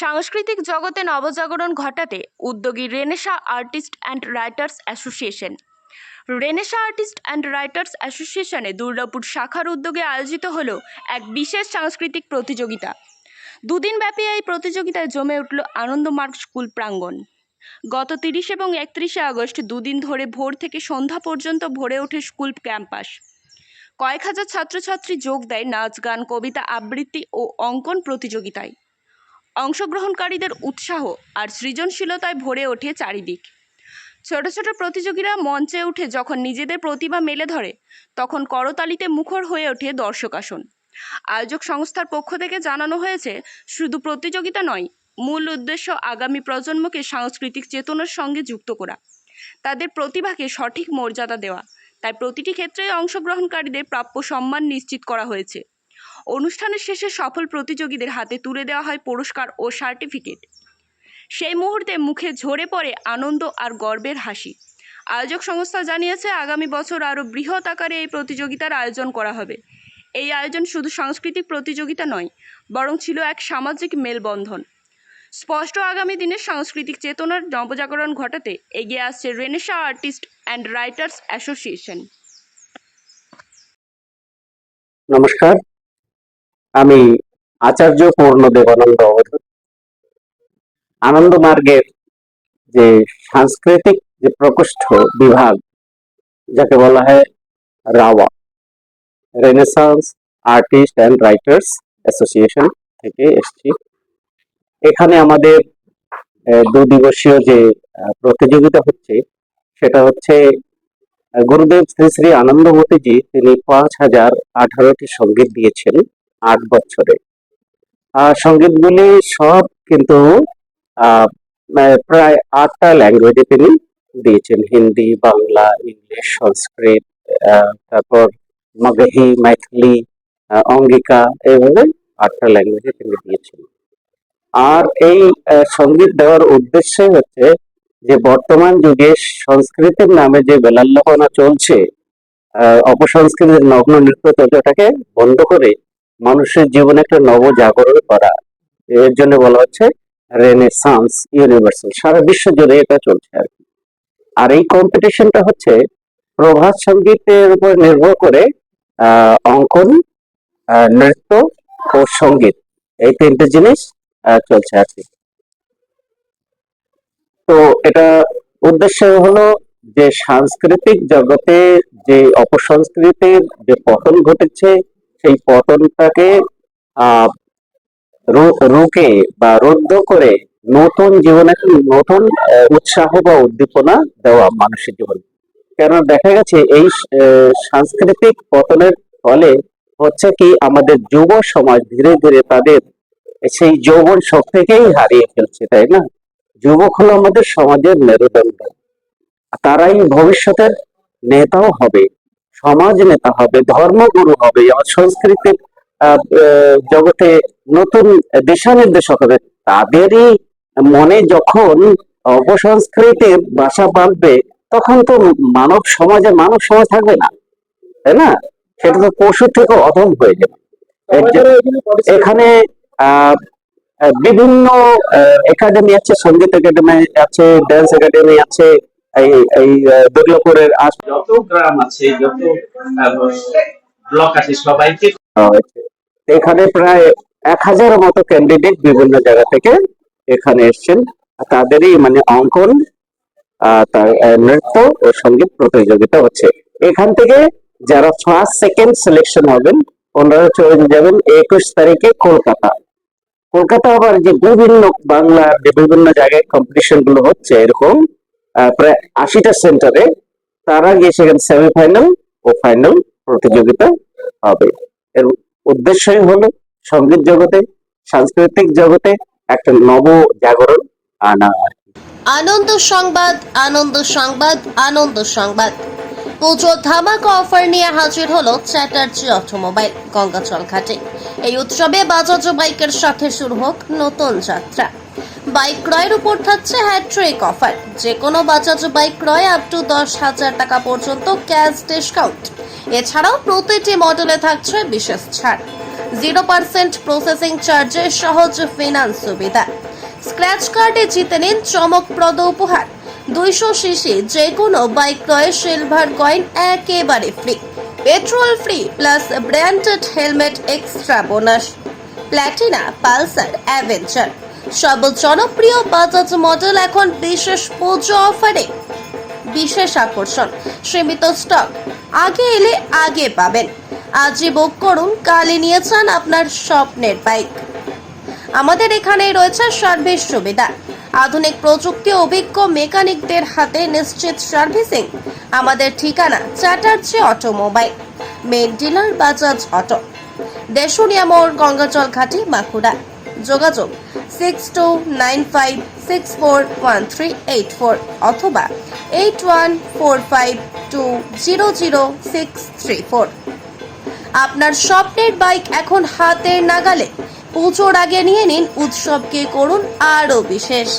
সাংস্কৃতিক জগতে নবজাগরণ ঘটাতে উদ্যোগী renaissance artist and writers association. Renaissance artist and writers অ্যাসোসিয়েশনে Durgapur শাখার উদ্যোগে আয়োজিত হলো এক বিশেষ সাংস্কৃতিক প্রতিযোগিতা। দুদিন ব্যাপী এই প্রতিযোগিতায় জমে উঠল আনন্দমার্গ স্কুল প্রাঙ্গণ। গত তিরিশ এবং একত্রিশে আগস্ট দুদিন ধরে ভোর থেকে সন্ধ্যা পর্যন্ত ভরে ওঠে স্কুল ক্যাম্পাস। কয়েক হাজার ছাত্রছাত্রী যোগ দেয় নাচ, গান, কবিতা, আবৃত্তি ও অঙ্কন প্রতিযোগিতায়। অংশগ্রহণকারীদের উৎসাহ আর সৃজনশীলতায় ভরে ওঠে চারিদিক। ছোট ছোট প্রতিযোগীরা মঞ্চে উঠে যখন নিজেদের প্রতিভা মেলে ধরে, তখন করতালিতে মুখর হয়ে ওঠে দর্শক আসন আয়োজক সংস্থার পক্ষ থেকে জানানো হয়েছে, শুধু প্রতিযোগিতা নয়, মূল উদ্দেশ্য আগামী প্রজন্মকে সাংস্কৃতিক চেতনার সঙ্গে যুক্ত করা। তাদের প্রতিভাকে সঠিক মর্যাদা দেওয়া। তাই প্রতিটি ক্ষেত্রে অংশগ্রহণকারীদের প্রাপ্য সম্মান নিশ্চিত করা হয়েছে। অনুষ্ঠানের শেষে সফল প্রতিযোগীদের হাতে তুলে দেওয়া হয় পুরস্কার ও সার্টিফিকেট। সেই মুহূর্তে মুখে ঝরে পড়ে আনন্দ আর গর্বের হাসি। আয়োজক সংস্থা জানিয়েছে, আগামী বছর আরও বৃহৎ আকারে এই প্রতিযোগিতার আয়োজন করা হবে। এই আয়োজন শুধু সাংস্কৃতিক প্রতিযোগিতা নয়, বরং ছিল এক সামাজিক মেলবন্ধন। স্পষ্ট আগামী দিনে সাংস্কৃতিক চেতনার নবজাগরণ ঘটাতে এগিয়ে আসছে renaissance artist and writers association. নমস্কার। আমি আচার্য পূর্ণ দেবানন্দ আনন্দ মার্গের যে সাংস্কৃতিক যে প্রকোষ্ঠ বিভাগ, যাকে বলা হয় rava renaissance artist and writers association থেকে এসেছি। এখানে আমাদের দু দিবসীয় যে প্রতিযোগিতা হচ্ছে, সেটা হচ্ছে গুরুদেব শ্রী শ্রী আনন্দমতিজি তিনি পাঁচ হাজার আঠারোটি সংগীত দিয়েছেন। আট বছরে। সঙ্গীতগুলি সব কিন্তু মানে প্রায় আটটা ল্যাঙ্গুয়েজে তিনি দিয়েছেন। হিন্দি বাংলা ইংলিশ সংস্কৃত তারপর মগহি ম্যাথলি আহ, অঙ্গিকা এইভাবে আটটা ল্যাঙ্গুয়েজে তিনি দিয়েছেন। আর এই সংগীত দেওয়ার উদ্দেশ্য হচ্ছে যে বর্তমান যুগে সংস্কৃতির নামে যে বেলাল্লাপনা চলছে অপসংস্কৃতির নগ্ন নৃত্য চর্চাটাকে বন্ধ করে মানুষের জীবনে একটা নব জাগরণ করা। এর জন্য বলা হচ্ছে রেনেসান্স ইউনিভার্সাল সারা বিশ্ব জুড়ে এটা চলছে আর কি। আর এই কম্পিটিশনটা হচ্ছে প্রভাত সঙ্গীতের উপর নির্ভর করে অঙ্কন নৃত্য ও সংগীত। এই তিনটে জিনিস চলছে আর কি। তো এটা উদ্দেশ্য হলো যে সাংস্কৃতিক জগতে যে অপসংস্কৃতির যে পতন ঘটেছে সেই পতনটাকে আহ রো- রুখে বা রুদ্ধ করে নতুন জীবনে নতুন উৎসাহ বা উদ্দীপনা দেওয়া মানুষের জীবনে। কেন দেখা গেছে, এই সাংস্কৃতিক পতনের ফলে হচ্ছে কি, আমাদের যুব সমাজ ধীরে ধীরে তাদের সেই যৌবন শক্তিকেই হারিয়ে ফেলছে, তাই না? যুবক হলো আমাদের সমাজের মেরুদণ্ড। তারাই ভবিষ্যতের নেতাও হবে। সমাজ নেতা হবে ধর্মগুরু হবে আমার সংস্কৃতির জগতে নতুন দিশা নির্দেশক হবে তাদেরই মনে যখন অপসংস্কৃতির বাসা বাঁধবে তখন তো মানব সমাজে মানব সমাজ থাকবে না তাই না? সেটা তো পশু থেকে অধম হয়ে যাবে। এখানে বিভিন্ন একাডেমি আছে সংগীত একাডেমি আছে ডান্স একাডেমি আছে এই আশ যত গ্রাম আছে যত ব্লক আছে সবাইকে এখানে প্রায় এক হাজার মতো ক্যান্ডিডেট বিভিন্ন জায়গা থেকে এখানে এসেছেন। তাদেরই মানে অঙ্কন তার নৃত্য ও সংগীত প্রতিযোগিতা হচ্ছে। এখান থেকে যারা ফার্স্ট সেকেন্ড সিলেকশন হবেন ওনারা চলে যাবেন একুশ তারিখে কলকাতা। কলকাতা আবার যে বিভিন্ন বাংলার যে বিভিন্ন জায়গায় কম্পিটিশনগুলো হচ্ছে এরকম প্রায় আশিটা সেন্টারে তারা গিয়ে সেখানে সেমিফাইনাল ও ফাইনাল প্রতিযোগিতা হবে। এর উদ্দেশ্যই হলো সংগীত জগতে, সাংস্কৃতিক জগতে একটা নব জাগরণ আনা আর আনন্দ সংবাদ আনন্দ সংবাদ আনন্দ সংবাদ। পুজো ধামাকা অফার নিয়ে হাজির হলো চ্যাটার্জি অটোমোবাইল, গঙ্গাচল ঘাটে। এই উৎসবে বাজাজ বাইকের সাথে শুরু হোক নতুন যাত্রা। বাইক ক্রয়ের উপর থাকছে হ্যাট্রিক অফার। যে কোনো বাজাজ বাইক ক্রয় আপ টু দশ হাজার টাকা পর্যন্ত ক্যাশ ডিসকাউন্ট। এছাড়াও প্রতিটি মডেলে থাকছে বিশেষ ছাড়। জিরো পার্সেন্ট প্রসেসিং চার্জে সহজ ফিনান্স সুবিধা। স্ক্র্যাচ কার্ডে জিতে নিন চমকপ্রদ উপহার। দুইশো সিসি যে কোনো বাইক ক্রয়ে সিলভার কয়েন একেবারে free petrol free plus branded helmet extra bonus Platina Pulsar Avenger সব জনপ্রিয় বাজাজ মডেল এখন বিশেষ পুজো অফারে। বিশেষ আকর্ষণ, সীমিত স্টক আগে এলে আগে পাবেন। আজই বুক করুন, কালই নিয়ে যান আপনার স্বপ্নের বাইক আমাদের এখানে রয়েছে সার্ভিস সুবিধা। আধুনিক প্রযুক্তি, অভিজ্ঞ মেকানিকদের হাতে নিশ্চিত সার্ভিসিং আমাদের ঠিকানা Chatterjee automobile main dealer Bajaj auto. Deshunia মোড় গঙ্গাজল ঘাটি, বাঁকুড়া। যোগাযোগ six two nine five six four one three eight four অথবা eight one four five two zero zero six three four আপনার স্বপ্নের বাইক এখন হাতের নাগালে। পুজোর আগে নিয়ে নিন, উৎসবকে করুন আরও বিশেষ।